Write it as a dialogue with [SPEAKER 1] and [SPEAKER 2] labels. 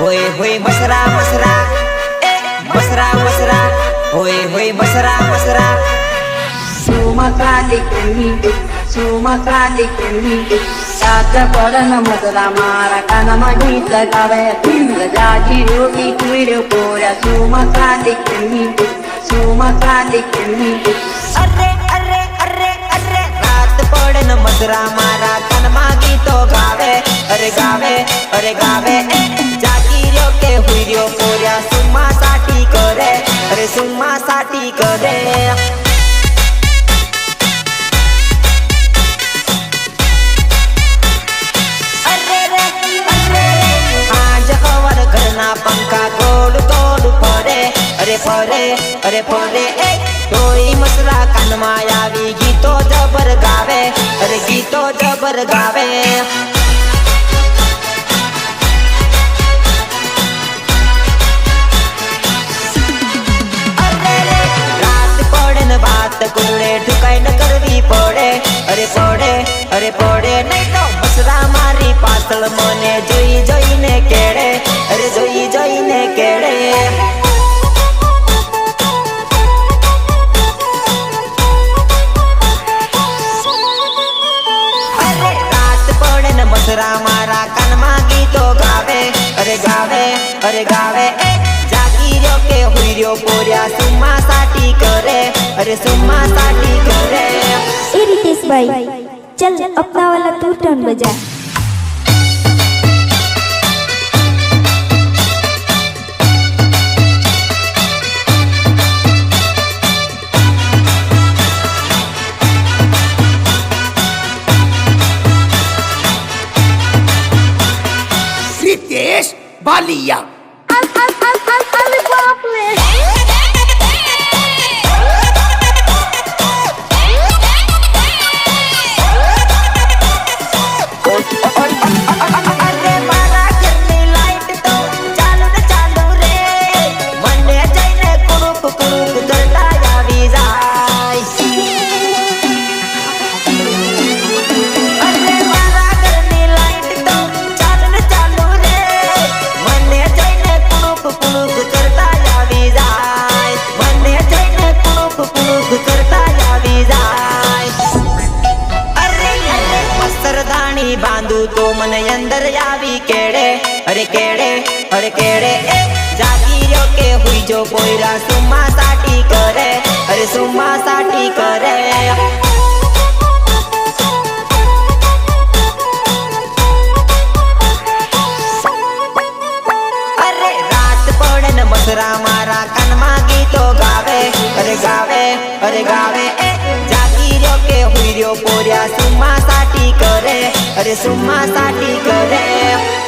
[SPEAKER 1] होय होय बसरा बसरा. ए बसरा बसरा. होय होय
[SPEAKER 2] बसरा बसरा. सुमकालिकनी सुमकालिकनी सात पडन मदला मारा कनमगीत गावे तिंद जाजी रोगी कुईर
[SPEAKER 1] पोरा सुमकालिकनी सुमकालिकनी अरे अरे अरे अरे. रात पडन मदरा मारा कनमागी तो गावे. अरे गावे अरे गावे ए કે હુઈ રહ્યો પોર્યા સુમા સાટી કરે અરે સુમા સાટી કરે અરે રે અરે રે આજ હવાર ઘરના પંખા ગોળ ગોળ ફરે અરે ફરે અરે ફરે એ તોય મસરા કાનમાં આવી ગીતો જબર ગાવે અરે ગીતો જબર ગાવે અરે પડે નહીં તો મસરા મારી પાછળ મને જોઈ જોઈને કેડે અરે જોઈ જોઈને કેડે રાત પડે ને મસરા મારા કાનમાં ગીતો ગાવે. અરે ગાવે અરે ગાવે. એ જાગી કે હુઈ રહ્યો સુમા સાટી કરે. અરે સુમા સાટી કરે.
[SPEAKER 3] એ ભાઈ चल अपना वाला तू टर्न बजा।
[SPEAKER 1] बालिया। अब अब अब अब अब बाप रे। મને અંદર આવી કેડે અરે કેડે અરે કેડે એ જાગી રહ્યો કે હુઈ જો પોયરા સુમા સાટી કરે, અરે સુમા સાટી કરે. અરે રાત પડે ને મસરા મારા કાનમાં ગીતો ગાવે, અરે ગાવે અરે ગાવે, એ જાગી રહ્યો કે હુઈ રહ્યો પોર્યા સુમા સાટી કરે. અરે સુમા સાટી કરે.